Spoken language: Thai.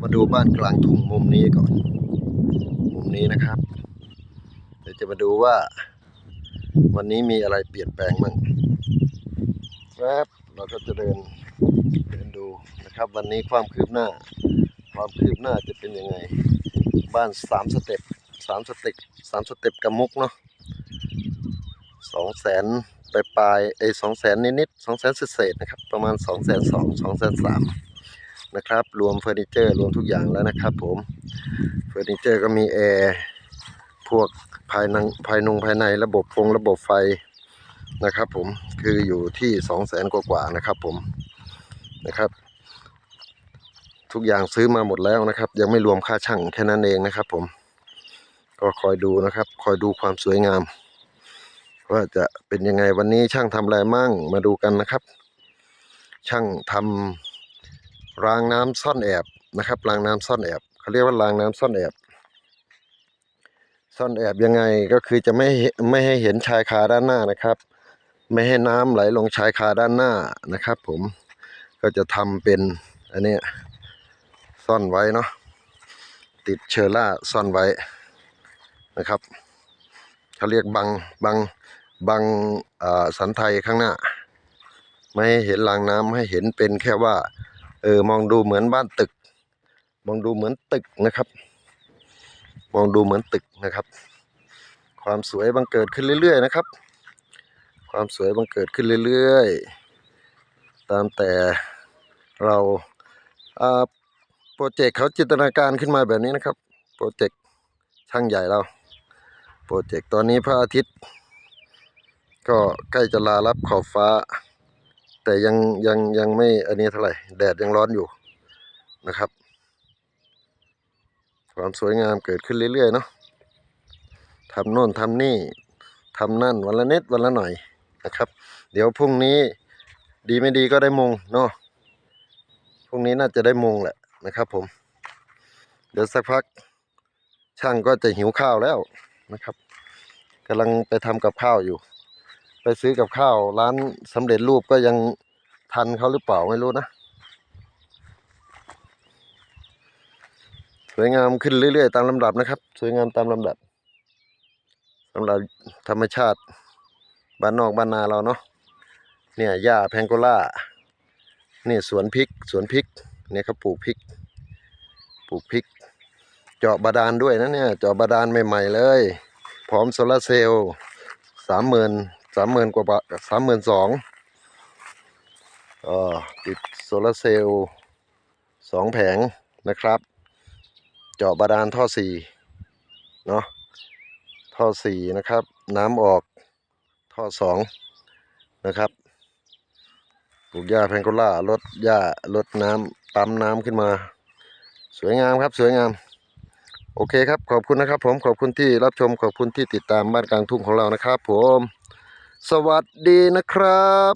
มาดูบ้านกลางทุ่งมุมนี้ก่อน มุมนี้นะครับ เดี๋ยวจะมาดูว่า วันนี้มีอะไรเปลี่ยนแปลงมั่งแวบเราก็จะเดินเดินดูนะครับ วันนี้ความคืบหน้า ความคืบหน้าจะเป็นยังไง บ้านสามสเต็ปสามสเต็ปสามสเต็ปกับมุกเนาะสองแสนปลายปลายไอ้สองแสนนิดๆสองแสนเศษนะครับ ประมาณสองแสนสองสองแสนสาม นะครับ รวมเฟอร์นิเจอร์รวมทุกอย่างแล้วนะครับ ผมเฟอร์นิเจอร์ก็มีแอร์พวกภายในภายนงภายในระบบฟงระบบไฟนะครับ ผมคืออยู่ที่สองแสนกว่าๆนะครับ ผมนะครับ ทุกอย่างซื้อมาหมดแล้วนะครับ ยังไม่รวมค่าช่างแค่นั้นเองนะครับ ผม ก็คอยดูนะครับ คอยดูความสวยงามว่าจะเป็นยังไงวันนี้ช่างทำอะไรมั่งมาดูกันนะครับ ช่างทำ รางน้ำซ่อนแอบนะครับ รางน้ำซ่อนแอบเขาเรียกว่ารางน้ำซ่อนแอบ ซ่อนแอบยังไงก็คือจะไม่ไม่ให้เห็นชายคาด้านหน้านะครับ ไม่ให้น้ำไหลลงชายคาด้านหน้านะครับ ผมก็จะทำเป็นอันนี้ซ่อนไว้เนาะติดเชอร่าซ่อนไว้นะครับเขาเรียกบังบังบังสันไทยข้างหน้า ไม่ให้เห็นรางน้ำให้เห็นเป็นแค่ว่า เออมองดูเหมือนบ้านตึก มองดูเหมือนตึกนะครับ มองดูเหมือนตึกนะครับ ความสวยบังเกิดขึ้นเรื่อยๆนะครับ ความสวยบังเกิดขึ้นเรื่อยๆ ตามแต่เราโปรเจกต์เขาจินตนาการขึ้นมาแบบนี้นะครับ โปรเจกต์ช่างใหญ่เราโปรเจกต์ตอนนี้พระอาทิตย์ ก็ใกล้จะลารับขอบฟ้า แต่ยังยังยังไม่อันนี้เท่าไหร่ แดดยังร้อนอยู่นะครับ ความสวยงามเกิดขึ้นเรื่อยๆเนาะทำโน่นทำนี่ทำนั่นวันละนิดวันละหน่อยนะครับ เดี๋ยวพรุ่งนี้ดีไม่ดีก็ได้มงเนาะพรุ่งนี้น่าจะได้มงแหละนะครับ ผม เดี๋ยวสักพักช่างก็จะหิวข้าวแล้วนะครับกำลังไปทำกับข้าวอยู่ ซื้อกับข้าวร้านสำเร็จรูปก็ยังทันเขาหรือเปล่าไม่รู้นะ สวยงามขึ้นเรื่อยๆ ตามลำดับนะครับ สวยงามตามลำดับสำหรับธรรมชาติบ้านนอกบ้านนาเราเนาะเนี่ยหญ้าแพงโกล่านี่สวนพริกสวนพริกเนี่ยเขาปลูกพริก ปลูกพริก เจาะบาดาลด้วยนะเนี่ยเจาะบาดาลใหม่ ๆ เลย พร้อมโซลาร์เซลล์สามหมื่น สามหมื่นกว่าบาทสามหมื่นสองติดโซลาร์เซลล์สองแผงนะครับ เจาะบาดาลท่อสี่เนาะท่อสี่นะครับ น้ำออกท่อสองนะครับปลูกหญ้าแพงโกล่าลดหญ้าลดน้ำปั๊มน้ำขึ้นมา สวยงามครับสวยงามโอเคครับ ขอบคุณนะครับผมขอบคุณที่รับชมขอบคุณที่ติดตามบ้านกลางทุ่งของเรานะครับผม สวัสดีนะครับ